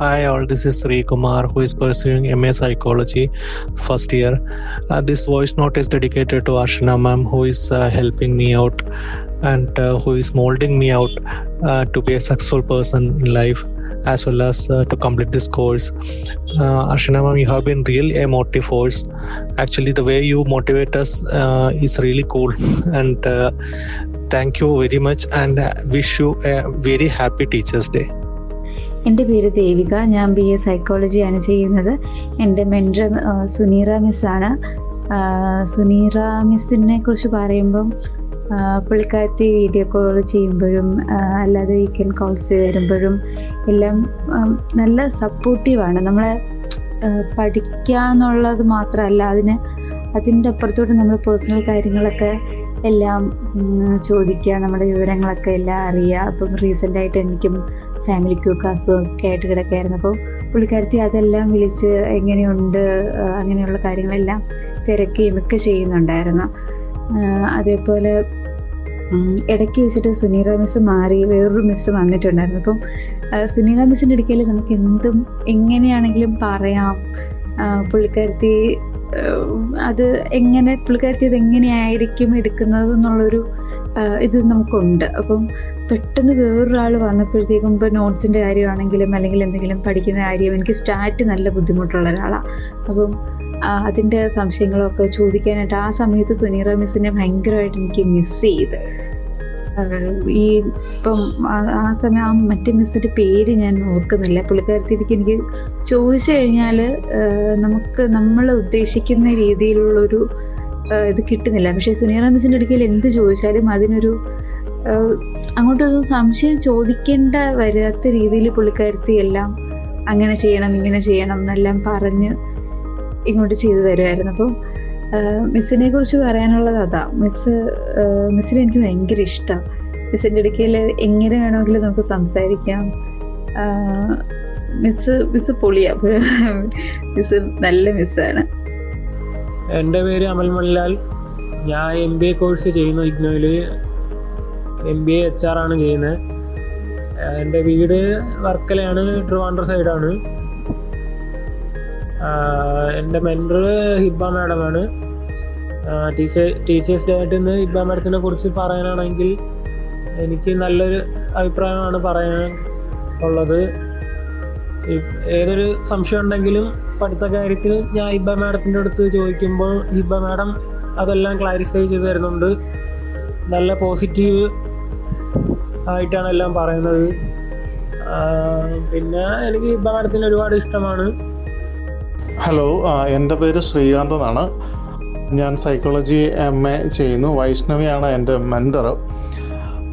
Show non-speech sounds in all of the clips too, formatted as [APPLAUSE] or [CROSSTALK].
Hi, all. This is Sri Kumar, who is pursuing MA Psychology first year. Uh, this voice note is dedicated to Arshana ma'am, who is uh, helping me out and uh, who is molding me out uh, to be a successful person in life as well as uh, to complete this course. Uh, Arshana ma'am, you have been really a motive force. Actually, the way you motivate us is really cool. [LAUGHS] And thank you very much and wish you a very happy Teachers' Day. എന്റെ പേര് ദേവിക. ഞാൻ B A സൈക്കോളജിയാണ് ചെയ്യുന്നത്. എന്റെ mentor Suneera മിസ്സാണ് സുനീറ മിസ്സിനെ കുറിച്ച് പറയുമ്പം പുള്ളിക്കാരത്തി വീഡിയോ കോൾ ചെയ്യുമ്പോഴും അല്ലാതെ വീക്കെൻഡ് കോൾസ് വരുമ്പോഴും എല്ലാം നല്ല സപ്പോർട്ടീവാണ് നമ്മളെ പഠിക്കാന്നുള്ളത് മാത്രമല്ല അതിന് അതിന്റെ അപ്പുറത്തോട്ട് നമ്മൾ പേഴ്സണൽ കാര്യങ്ങളൊക്കെ എല്ലാം ചോദിക്കുക നമ്മുടെ വിവരങ്ങളൊക്കെ എല്ലാം അറിയുക. അപ്പം റീസെന്റായിട്ട് എനിക്കും ഫാമിലിക്കൊക്കെ അസുഖമൊക്കെ ആയിട്ട് കിടക്കുകയായിരുന്നു. അപ്പോൾ പുള്ളിക്കാരത്തി അതെല്ലാം വിളിച്ച് എങ്ങനെയുണ്ട് അങ്ങനെയുള്ള കാര്യങ്ങളെല്ലാം തിരക്കുകയും ഒക്കെ ചെയ്യുന്നുണ്ടായിരുന്നു. അതേപോലെ ഇടയ്ക്ക് വെച്ചിട്ട് സുനീറ മിസ് മാറി വേറൊരു മിസ് വന്നിട്ടുണ്ടായിരുന്നു. അപ്പം സുനീറ മിസ്സിന്റെ അടുക്കൽ നമുക്ക് എന്തും എങ്ങനെയാണെങ്കിലും പറയാം. പുള്ളിക്കാരത്തി അത് എങ്ങനെ പുള്ളിക്കാരത്തി അത് എങ്ങനെയായിരിക്കും എടുക്കുന്നത് എന്നുള്ളൊരു ഇത് നമുക്കുണ്ട്. അപ്പം പെട്ടെന്ന് വേറൊരാൾ വന്നപ്പോഴത്തേക്കും ഇപ്പോൾ നോട്ട്സിന്റെ കാര്യമാണെങ്കിലും അല്ലെങ്കിൽ എന്തെങ്കിലും പഠിക്കുന്ന കാര്യം എനിക്ക് സ്റ്റാർട്ട് നല്ല ബുദ്ധിമുട്ടുള്ള ഒരാളാണ് അപ്പം അതിന്റെ സംശയങ്ങളൊക്കെ ചോദിക്കാനായിട്ട് ആ സമയത്ത് സുനീറ മിസ്സിനെ ഭയങ്കരമായിട്ട് എനിക്ക് മിസ് ചെയ്ത്. ഈ ഇപ്പം ആ- സമയം ആ മറ്റേ മിസ്സിന്റെ പേര് ഞാൻ ഓർക്കുന്നില്ല. പുള്ളിക്കാരത്തിക്ക് എനിക്ക് ചോദിച്ചു കഴിഞ്ഞാൽ നമുക്ക് നമ്മൾ ഉദ്ദേശിക്കുന്ന രീതിയിലുള്ളൊരു ഇത് കിട്ടുന്നില്ല. പക്ഷേ സുനീറ മിസ്സിന്റെ അടുക്കൽ എന്ത് ചോദിച്ചാലും അതിനൊരു അങ്ങോട്ടൊരു സംശയം ചോദിക്കേണ്ട വരാത്ത രീതിയിൽ പുള്ളിക്കാരത്തി എല്ലാം അങ്ങനെ ചെയ്യണം ഇങ്ങനെ ചെയ്യണം എന്നെല്ലാം പറഞ്ഞ് ഇങ്ങോട്ട് ചെയ്തു തരുമായിരുന്നു അപ്പം മിസ്സിനെ കുറിച്ച് പറയാനുള്ളത് അതാ. മിസ് മിസ്സിനെ എനിക്ക് ഭയങ്കര ഇഷ്ടം. മിസ്സിന്റെ ഇടയ്ക്കിൽ എങ്ങനെ വേണമെങ്കിലും നമുക്ക് സംസാരിക്കാം. Miss miss പൊളിയാ. [LAUGHS] മിസ് നല്ല മിസ്സാണ്. എന്റെ പേര് അമൽ മണിലാൽ ഞാൻ എം ബി എ കോഴ്സ് ചെയ്യുന്നു ഇഗ്നോയിൽ M B A H R ആണ് ചെയ്യുന്നത്. എന്റെ വീട് വർക്കലയാണ് ട്രിവാൻഡ്ര സൈഡാണ് എന്റെ മെന്റർ ഹിബ മാഡമാണ് ടീച്ചേ ടീച്ചേഴ്സ് ഡേ ആയിട്ട് ഇന്ന് ഹിബ മാഡത്തിനെ കുറിച്ച് പറയാനാണെങ്കിൽ എനിക്ക് നല്ലൊരു അഭിപ്രായമാണ് പറയാൻ ഉള്ളത്. ഏതൊരു സംശയം ഉണ്ടെങ്കിലും പഠിത്ത കാര്യത്തിൽ ഞാൻ ഹിബ മാഡത്തിന്റെ അടുത്ത് ചോദിക്കുമ്പോൾ ഹിബ മാഡം അതെല്ലാം ക്ലാരിഫൈ ചെയ്ത് തരുന്നുണ്ട്. നല്ല പോസിറ്റീവ് ആയിട്ടാണ് എല്ലാം പറയുന്നത്. പിന്നെ എനിക്ക് ഹിബ മാഡത്തിന് ഒരുപാട് ഇഷ്ടമാണ്. ഹലോ എന്റെ പേര് ശ്രീകാന്ത് എന്നാണ്. ഞാൻ സൈക്കോളജി എം എ ചെയ്യുന്നു. വൈഷ്ണവിയാണ് എന്റെ മെന്റർ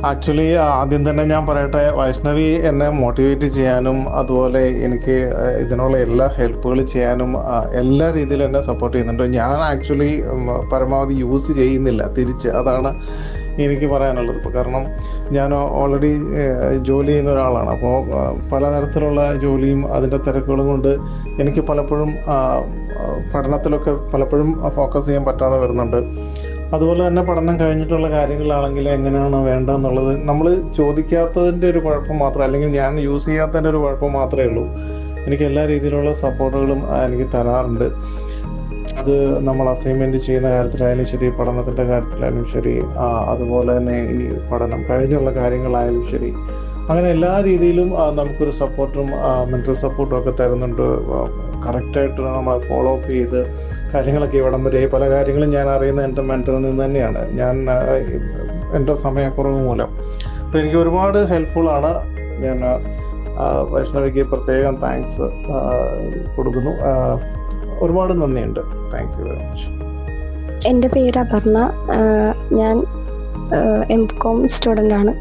ആക്ച്വലി ആദ്യം തന്നെ ഞാൻ പറയട്ടെ വൈഷ്ണവി എന്നെ മോട്ടിവേറ്റ് ചെയ്യാനും അതുപോലെ എനിക്ക് ഇതിനുള്ള എല്ലാ ഹെൽപ്പുകൾ ചെയ്യാനും എല്ലാ രീതിയിലും എന്നെ സപ്പോർട്ട് ചെയ്യുന്നുണ്ട്. ഞാൻ ആക്ച്വലി പരമാവധി യൂസ് ചെയ്യുന്നില്ല തിരിച്ച്. അതാണ് എനിക്ക് പറയാനുള്ളത്. കാരണം ഞാൻ ഓൾറെഡി ജോലി ചെയ്യുന്ന ഒരാളാണ്. അപ്പോൾ പലതരത്തിലുള്ള ജോലിയും അതിന്റെ തിരക്കുകളും കൊണ്ട് എനിക്ക് പലപ്പോഴും പഠനത്തിലൊക്കെ പലപ്പോഴും ഫോക്കസ് ചെയ്യാൻ പറ്റാതെ വരുന്നുണ്ട്. അതുപോലെ തന്നെ പഠനം കഴിഞ്ഞിട്ടുള്ള കാര്യങ്ങളാണെങ്കിൽ എങ്ങനെയാണ് വേണ്ടതെന്നുള്ളത്. നമ്മൾ ചോദിക്കാത്തതിന്റെ ഒരു കുഴപ്പം മാത്രം അല്ലെങ്കിൽ ഞാൻ യൂസ് ചെയ്യാത്തതിന്റെ ഒരു കുഴപ്പം മാത്രമേ ഉള്ളൂ. എനിക്ക് എല്ലാ രീതിയിലുള്ള സപ്പോർട്ടുകളും എനിക്ക് തരാറുണ്ട്. അത് നമ്മൾ അസൈൻമെന്റ് ചെയ്യുന്ന കാര്യത്തിലായാലും ശരി പഠനത്തിന്റെ കാര്യത്തിലായാലും ശരി അതുപോലെ തന്നെ ഈ പഠനം കഴിഞ്ഞുള്ള കാര്യങ്ങളായാലും ശരി. അങ്ങനെ എല്ലാ രീതിയിലും നമുക്കൊരു സപ്പോർട്ടും മെന്റൽ സപ്പോർട്ടും ഒക്കെ തരുന്നുണ്ട്. കറക്റ്റായിട്ട് നമ്മളെ ഫോളോ അപ്പ് ചെയ്ത് കാര്യങ്ങളൊക്കെ ഇവിടം വരെ. പല കാര്യങ്ങളും ഞാൻ അറിയുന്ന എന്റെ മെന്ററിൽ നിന്ന് തന്നെയാണ്. ഞാൻ എന്റെ സമയക്കുറവ് മൂലം. അപ്പോൾ എനിക്ക് ഒരുപാട് ഹെൽപ്ഫുള്ളാണ് ഞാൻ വൈഷ്ണവിക്ക് പ്രത്യേകം താങ്ക്സ് കൊടുക്കുന്നു. ഒരുപാട് നന്ദിയുണ്ട്. താങ്ക് യു വെരി മച്ച് എന്റെ പേര് അപർണ. ഞാൻ എം കോം സ്റ്റുഡന്റ് ആണ്.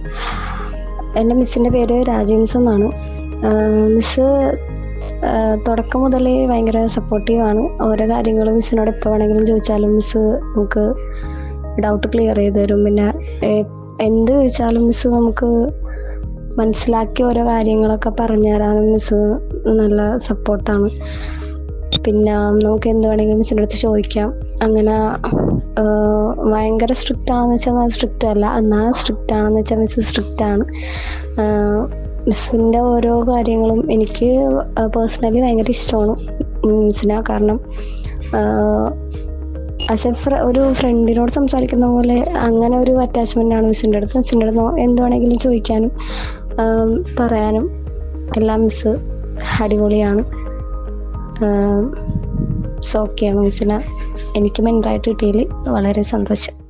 എന്റെ മിസ്സിന്റെ പേര് രാജീവ് മിസ് എന്നാണ്. മിസ് തുടക്കം മുതലേ ഭയങ്കര സപ്പോർട്ടീവാണ് ഓരോ കാര്യങ്ങളും മിസ്സിനോട് എപ്പോൾ വേണമെങ്കിലും ചോദിച്ചാലും മിസ്സ് നമുക്ക് ഡൗട്ട് ക്ലിയർ ചെയ്ത് തരും. പിന്നെ എന്ത് ചോദിച്ചാലും മിസ്സ് നമുക്ക് മനസ്സിലാക്കി ഓരോ കാര്യങ്ങളൊക്കെ പറഞ്ഞു തരാനും മിസ്സ് നല്ല സപ്പോർട്ടാണ് പിന്നെ നമുക്ക് എന്ത് വേണമെങ്കിലും മിസ്സിന്റെ അടുത്ത് ചോദിക്കാം. അങ്ങനെ ഭയങ്കര സ്ട്രിക്റ്റ് ആണെന്ന് വെച്ചാൽ സ്ട്രിക്റ്റ് അല്ല. എന്നാൽ സ്ട്രിക്റ്റ് ആണെന്ന് വെച്ചാൽ മിസ് സ്ട്രിക്റ്റ് ആണ്. മിസ്സിന്റെ ഓരോ കാര്യങ്ങളും എനിക്ക് പേഴ്സണലി ഭയങ്കര ഇഷ്ടമാണ് മിസ്സിനെ. കാരണം ആസ് എ ഒരു ഫ്രണ്ടിനോട് സംസാരിക്കുന്ന പോലെ അങ്ങനെ ഒരു അറ്റാച്ച്മെന്റ് ആണ് മിസ്സിന്റെ അടുത്ത്. മിസ്സിന്റെ അടുത്ത് എന്ത് വേണമെങ്കിലും ചോദിക്കാനും പറയാനും എല്ലാം മിസ്സ് അടിപൊളിയാണ്. സോ ഓക്കെയാണ് മിസ്സിനെ. എനിക്ക് മെന്ററായിട്ട് കിട്ടിയതിൽ വളരെ സന്തോഷം.